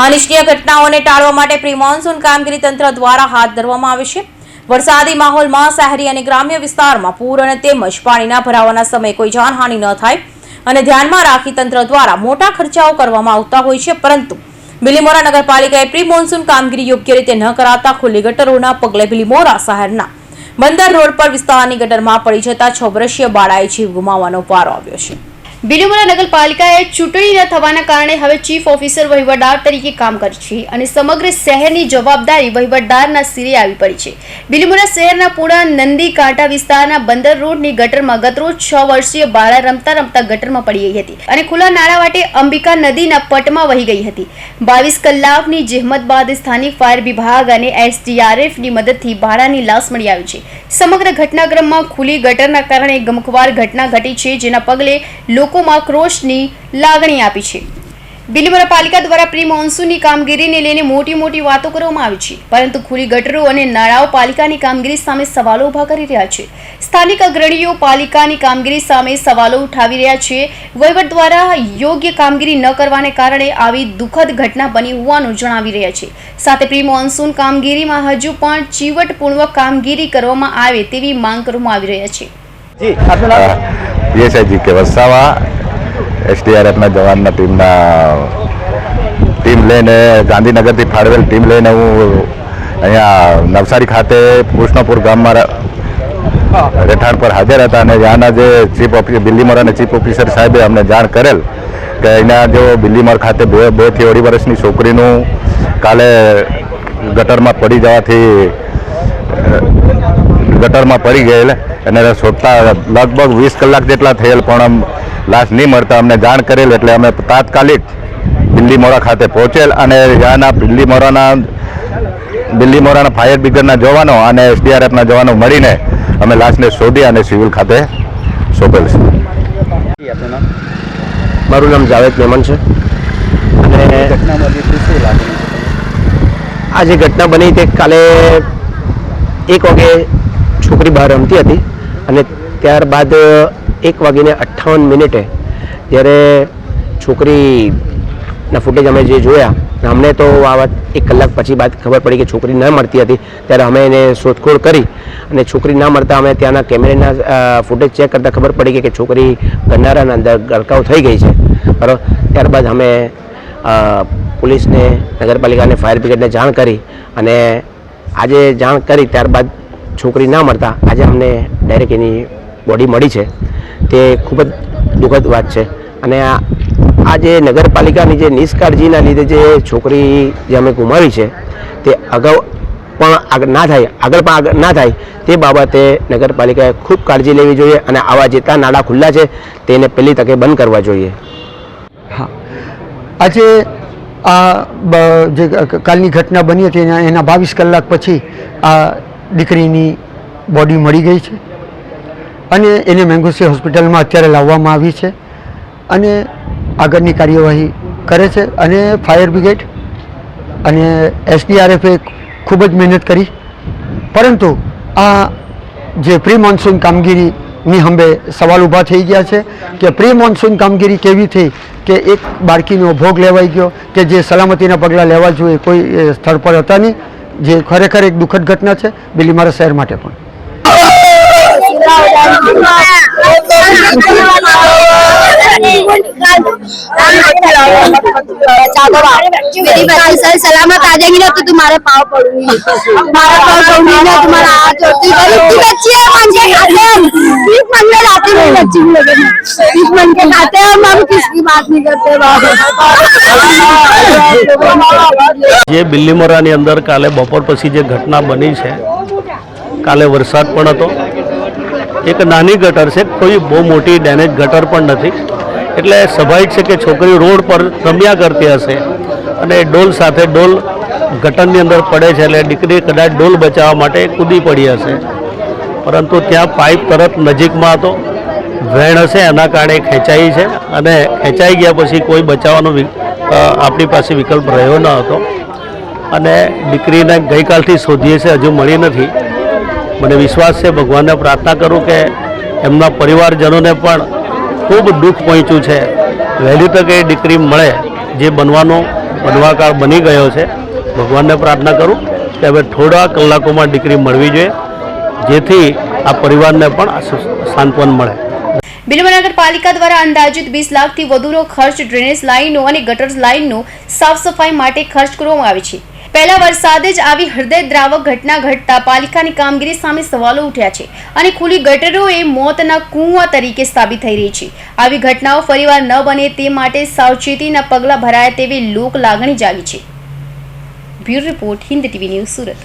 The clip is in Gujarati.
અનિચ્છનીય ઘટનાઓને ટાળવા માટે પ્રી મોન્સૂન કામગીરી તંત્ર દ્વારા હાથ ધરવામાં આવે છે. વરસાદી માહોલમાં શહેરી અને ગ્રામ્ય વિસ્તારમાં પૂર અને તેમજ પાણીના ભરાવાના સમયે કોઈ જાનહાનિ ન થાય અને ધ્યાનમાં રાખી તંત્ર દ્વારા મોટા ખર્ચાઓ કરવામાં આવતા હોય છે, પરંતુ બિલીમોરા નગરપાલિકાએ પ્રી મોન્સૂન કામગીરી યોગ્ય રીતે ન કરાતા ખુલ્લી ગટરોના પગલે બિલીમોરા શહેરના બંદર રોડ પર વિસ્તારની ગટરમાં પડી જતા છ વર્ષીય બાળાએ જીવ ગુમાવવાનો પારો આવ્યો છે. બિલીમોરા નગરપાલિકાએ ચૂંટણી ન થવાના કારણે હવે ચીફ ઓફિસર વહીવટદાર તરીકે કામ કરી છે અને સમગ્ર શહેરની જવાબદારી વહીવટદારના સિરે આવી પડી છે. બિલીમોરા શહેરના પૂણા નંદી કાંઠા વિસ્તારના બંદર રોડની ગટરમાં ગતરોજ છ વર્ષીય બાળા રમતા રમતા ગટરમાં પડી ગઈ હતી અને ખુલ્લા નાળા વાટે અંબિકા નદીના પટમાં વહી ગઈ હતી. બાવીસ કલાકની જહેમત બાદ સ્થાનિક ફાયર વિભાગ અને એસડીઆરએફની મદદથી બાળાની લાશ મળી આવી છે. સમગ્ર ઘટનાક્રમમાં ખુલ્લી ગટરના કારણે ગમખવાર ઘટના ઘટી છે જેના પગલે લોકોમાં ક્રોશની લાગણી આપી છે. બિલીમોરા પાલિકા દ્વારા પ્રી મોન્સૂનની કામગીરીને લઈને મોટી મોટી વાતો કરવામાં આવી છે. પરંતુ ખુલ્લી ગટરો અને નાળાઓ પાલિકાની કામગીરી સામે સવાલો ઊભા કરી રહ્યા છે. સ્થાનિક અગ્રણીઓ પાલિકાની કામગીરી સામે સવાલો ઉઠાવી રહ્યા છે. વહીવટ દ્વારા યોગ્ય કામગીરી ન કરવાને કારણે આવી દુઃખદ ઘટના બની હોવાનું જણાવી રહ્યા છે. સાથે પ્રી મોન્સૂન કામગીરીમાં હજુ પણ ચીવટપૂર્વક કામગીરી કરવામાં આવે તેવી માંગ કરવામાં આવી રહ્યા છે. જી આપનું નામ? યસ જી કે વસાવા એસડીઆરએફના જવાનના ટીમના ટીમ લઈને ગાંધીનગરથી ફાળવેલ ટીમ લઈને હું અહીંયા નવસારી ખાતે કૃષ્ણપુર ગામમાં રહેઠાણ પર હાજર હતા અને ત્યાંના જે ચીફ ઓફિસર બિલ્લીમોરાના ચીફ ઓફિસર સાહેબે અમને જાણ કરેલ કે અહીંયા જો બિલ્લીમોર ખાતે બે બેથી અઢી વર્ષની છોકરીનું કાલે ગટરમાં પડી જવાથી ગટરમાં પડી ગયેલ. અને શોધતા લગભગ વીસ કલાક જેટલા થયેલ પણ આમ લાશ નહીં મળતા. અમને જાણ કરેલ એટલે અમે તાત્કાલિક બિલ્લીમોરા ખાતે પહોંચેલ અને ત્યાંના બિલ્લીમોરાના બિલ્લીમોરાના ફાયર બ્રિગેડના જવાનો અને એસડીઆરએફના જવાનો મળીને અમે લાશને શોધી અને સિવિલ ખાતે સોંપેલ છે. મારું નામ જાવેદ મેમન અને છે આ જે ઘટના બની તે કાલે એક વાગે છોકરી બહાર રમતી હતી. અને ત્યારબાદ એક વાગીને અઠ્ઠાવન મિનિટે જ્યારે છોકરીના ફૂટેજ અમે જે જોયા અમને તો આ વાત એક કલાક પછી બાદ ખબર પડી કે છોકરી ન મળતી હતી, ત્યારે અમે એને શોધખોળ કરી અને છોકરી ના મળતા અમે ત્યાંના કેમેરાના ફૂટેજ ચેક કરતાં ખબર પડી કે છોકરી ગરનારાના અંદર ગરકાવ થઈ ગઈ છે. બરાબર ત્યારબાદ અમે પોલીસને, નગરપાલિકાને, ફાયર બ્રિગેડને જાણ કરી અને આજે જાણ કરી, ત્યારબાદ છોકરી ના મળતા આજે અમને ડાયરેક્ટ એની બોડી મળી છે. તે ખૂબ જ દુઃખદ વાત છે. અને આ જે નગરપાલિકાની જે નિષ્કાળજીના લીધે જે છોકરી જે અમે ગુમાવી છે, તે અગાઉ પણ આગળ ના થાય, આગળ પણ આગળ ના થાય, તે બાબતે નગરપાલિકાએ ખૂબ કાળજી લેવી જોઈએ અને આવા જેટલા નાળા ખુલ્લા છે, તેને પહેલી તકે બંધ કરવા જોઈએ. હા. આજે આ જે કાલની ઘટના બની હતી એના બાવીસ કલાક પછી આ દીકરીની બોડી મળી ગઈ છે અને એને મેંગુસી હોસ્પિટલમાં અત્યારે લાવવામાં આવી છે અને આગળની કાર્યવાહી કરે છે અને ફાયર બ્રિગેડ અને એસડીઆરએફે ખૂબ જ મહેનત કરી. પરંતુ આ જે પ્રી મોન્સૂન કામગીરીની હંબે સવાલ ઊભા થઈ ગયા છે કે પ્રી મોન્સૂન કામગીરી કેવી થઈ કે એક બાળકીનો ભોગ લેવાઈ ગયો કે જે સલામતીના પગલાં લેવા જોઈએ કોઈ સ્થળ પર હતા નહીં? જે ખરેખર એક દુઃખદ ઘટના છે બિલીમારા શહેર માટે પણ. सलामत आ जाएगी ना तो तुम्हारे पाँव पड़ूंगी तुम्हारा पाँव पड़ूंगी ना तुम्हारा हाथ जोड़ती हूँ मेरी बच्ची है मन के खाते हैं बीस मन में लाते मेरी बच्ची को लेकर बीस मन के खाते हैं और हम किसकी बात नहीं करते જે બિલ્લીમોરાની અંદર કાલે બપોર પછી જે ઘટના બની છે કાલે વરસાદ પણ હતો એક નાની ગટર છે, કોઈ બહુ મોટી ડેમેજ ગટર પણ નથી. એટલે સ્વાભાવિક છે કે છોકરી રોડ પર રમ્યા કરતી હશે અને ડોલ સાથે ડોલ ગટરની અંદર પડે છે એટલે દીકરી કદાચ ડોલ બચાવવા માટે કૂદી પડી હશે. પરંતુ ત્યાં પાઇપ તરત નજીકમાં હતો વહેણ હશે, એના કારણે ખેંચાઈ છે અને ખેંચાઈ ગયા પછી કોઈ બચાવવાનો આપણી પાસે વિકલ્પ રહ્યો ન હતો. અને દીકરીને ગઈકાલથી શોધીએ છે, હજુ મળી નથી. મને વિશ્વાસ છે, ભગવાનને પ્રાર્થના કરું કે એમના પરિવારજનોને પણ ખૂબ દુઃખ પહોંચ્યું છે. વહેલી તકે એ દીકરી મળે, જે બનવાનો બનવાકાળ બની ગયો છે. ભગવાનને પ્રાર્થના કરું કે હવે થોડા કલાકોમાં દીકરી મળવી જોઈએ, જેથી આ પરિવારને પણ સાંત્વન મળે. બિલીમોરા નગરપાલિકા દ્વારા અંદાજિત વીસ લાખથી વધુનો ખર્ચ ડ્રેનેજ લાઇનો અને ગટર લાઇનનો સાફ સફાઈ માટે ખર્ચ કરવામાં આવે છે. પહેલા વરસાદે જ આવી હૃદયદ્રાવક ઘટના ઘટતા પાલિકાની કામગીરી સામે સવાલો ઉઠ્યા છે અને ખુલ્લી ગટરો એ મોતના કૂવા તરીકે સાબિત થઈ રહી છે. આવી ઘટનાઓ ફરીવાર ન બને તે માટે સાવચેતીના પગલાં ભરાય તેવી લોક લાગણી જાગી છે. Bureau report Hind TV news Surat.